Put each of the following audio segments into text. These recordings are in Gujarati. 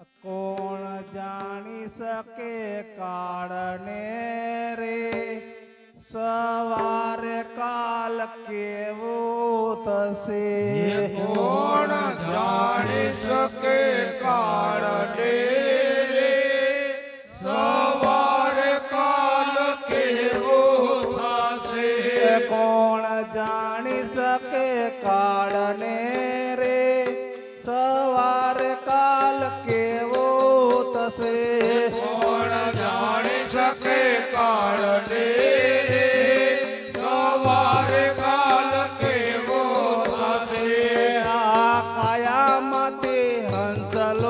કોણ જાણી શકે કાળને રે? સવારે કાલ કેવું થશે? કોણ જાણી શકે કાળને રે? સવારે કાલ કેવું થશે? કોણ જાણી શકે કાળને રે? સવારે કાલ કે થશે કોણ જાણી શકે કાળને સવારે કાલ કેવો થશે આ કાયામાં તે હંસલો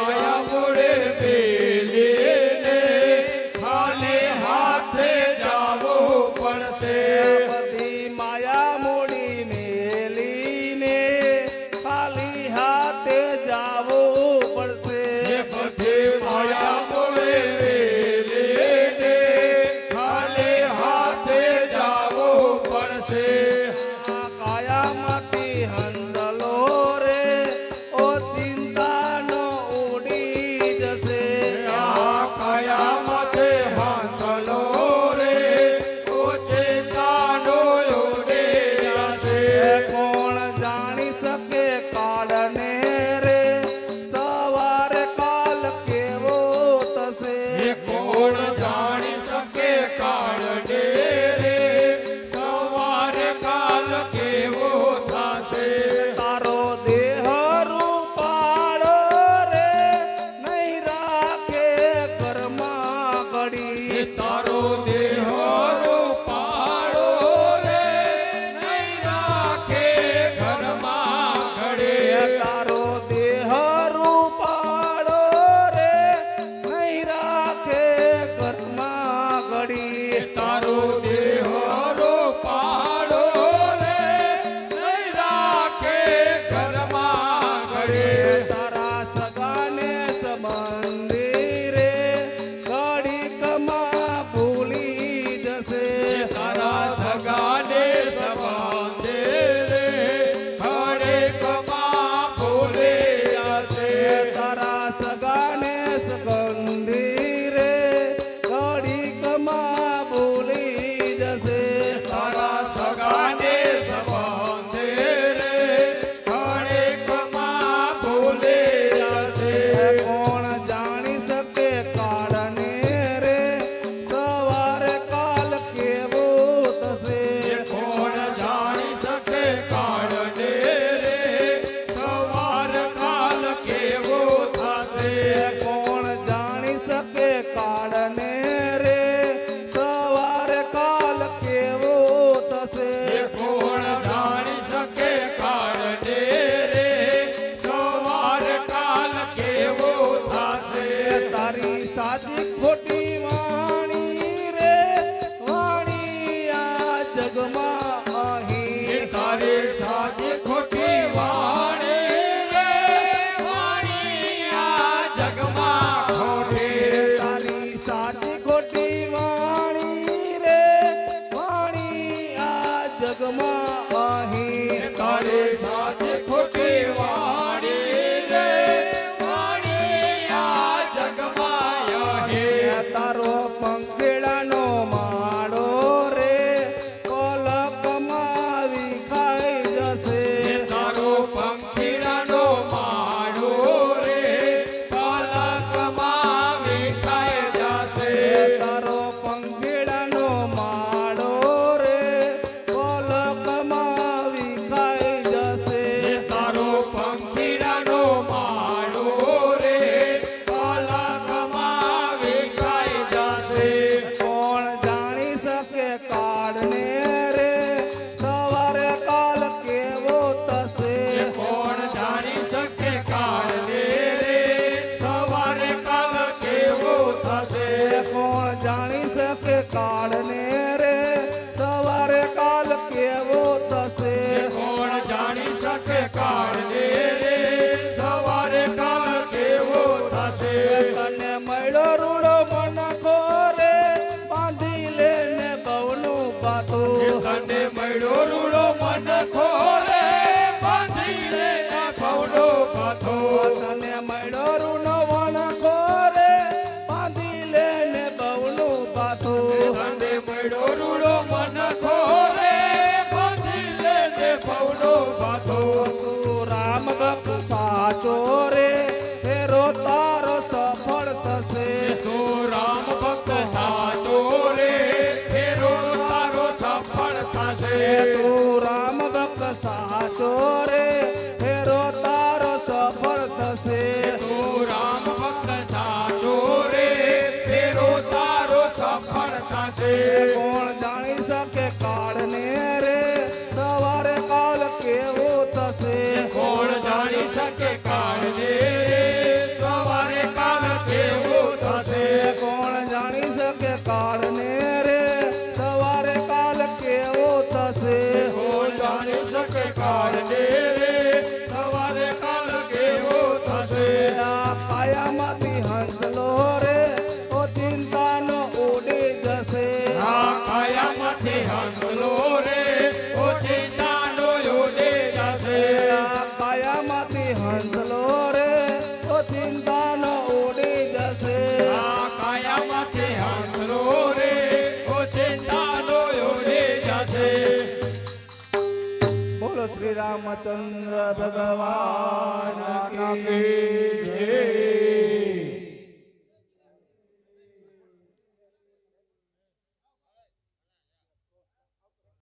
સાજે ખો the court. વાંચો તારો સફળ થશે. તું રામ ભક્ત સાચો જાણી શકે કાળને રે? સવારે કાલ કેવો થશે? કોણ જાણી શકે सकल काल दे શ્રી રામચંદ્ર ભગવાન